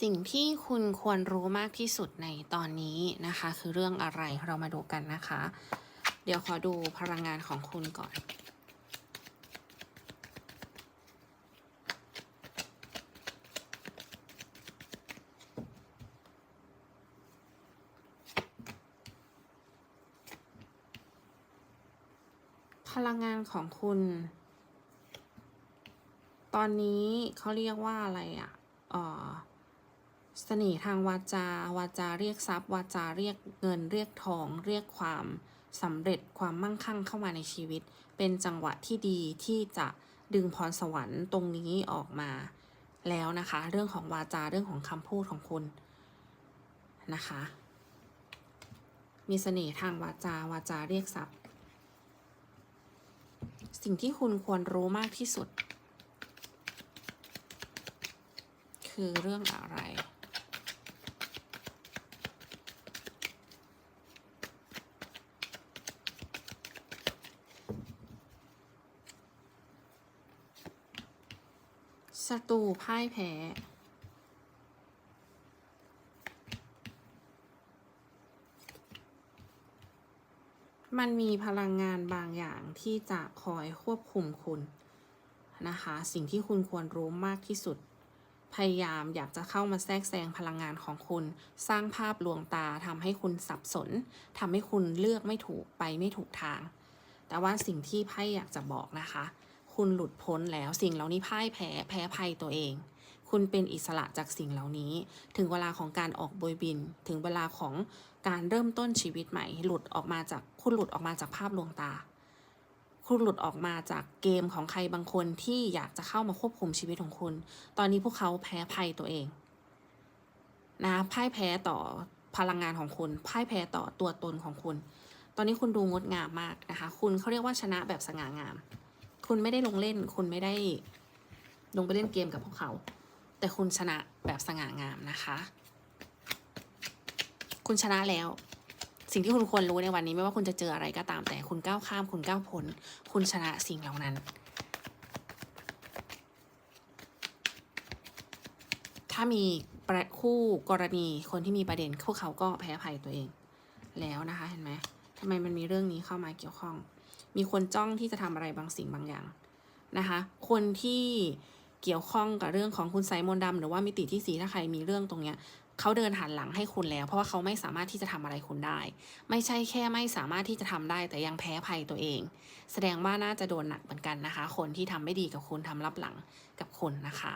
สิ่งที่คุณควรรู้มากที่สุดในตอนนี้นะคะ คือเรื่องอะไรเรามาดูกันนะคะ เดี๋ยวขอดูพลังงานของคุณก่อนพลังงานของคุณ ตอนนี้เขาเรียกว่าอะไรอะ่ะ เอ่อ เสน่ห์ทางวาจา วาจาเรียกทรัพย์ วาจาเรียกเงิน เรียกทอง เรียกความสำเร็จความมั่งคั่งเข้ามาในชีวิต เป็นจังหวะที่ดีที่จะดึงพรสวรรค์ตรงนี้ออกมาแล้วนะคะ เรื่องของวาจาเรื่องของคำพูดของคุณนะคะ มีเสน่ห์ทางวาจา วาจาเรียกทรัพย์ สิ่งที่คุณควรรู้มากที่สุด คือเรื่องอะไร ศัตรูพ่ายแพ้มันมีพลังงานบางอย่างที่จะคอยควบคุมคุณนะคะ สิ่งที่คุณควรรู้มากที่สุด พยายามอยากจะเข้ามาแทรกแซงพลังงานของคุณ สร้างภาพลวงตาทำให้คุณสับสนทำให้คุณเลือกไม่ถูกไปไม่ถูกทาง แต่ว่าสิ่งที่ไพ่อยากจะบอกนะคะ คุณหลุดพ้นแล้วสิ่งเหล่านี้พ่ายแพ้แพ้ภัยตัวเอง คุณเป็นอิสระจากสิ่งเหล่านี้ ถึงเวลาของการออกโบยบิน ถึงเวลาของการเริ่มต้นชีวิตใหม่ หลุดออกมาจากคุณหลุดออกมาจากภาพลวงตา คุณหลุดออกมาจากเกมของใครบางคนที่อยากจะเข้ามาควบคุมชีวิตของคุณ ตอนนี้พวกเขาแพ้ภัยตัวเอง นะพ่ายแพ้ต่อพลังงานของคุณพ่ายแพ้ต่อตัวตนของคุณ ตอนนี้คุณดูงดงามมากนะคะ คุณเขาเรียกว่าชนะแบบสง่างาม คุณไม่ได้ลงเล่น คุณไม่ได้ลงไปเล่นเกมกับพวกเขา แต่คุณชนะแบบสง่างามนะคะ คุณชนะแล้ว สิ่งที่คุณควรรู้ในวันนี้ไม่ว่าคุณจะเจออะไรก็ตาม แต่คุณก้าวข้าม คุณก้าวพ้น คุณชนะสิ่งเหล่านั้น ถ้ามีคู่กรณีคนที่มีประเด็นพวกเขาก็แพ้ภัยตัวเอง แล้วนะคะเห็นไหม ทำไมมันมีเรื่องนี้เข้ามาเกี่ยวข้อง มีคนจ้องที่จะทำอะไรบางสิ่งบางอย่างนะคะ คนที่เกี่ยวข้องกับเรื่องของคุณไซมนต์ดำหรือว่ามิติที่สีถ้าใครมีเรื่องตรงเนี้ยเขาเดินหันหลังให้คุณแล้ว เพราะว่าเขาไม่สามารถที่จะทำอะไรคุณได้ ไม่ใช่แค่ไม่สามารถที่จะทำได้แต่ยังแพ้ภัยตัวเอง แสดงว่าน่าจะโดนหนักเหมือนกันนะคะ คนที่ทำไม่ดีกับคุณทำรับหลังกับคุณนะคะ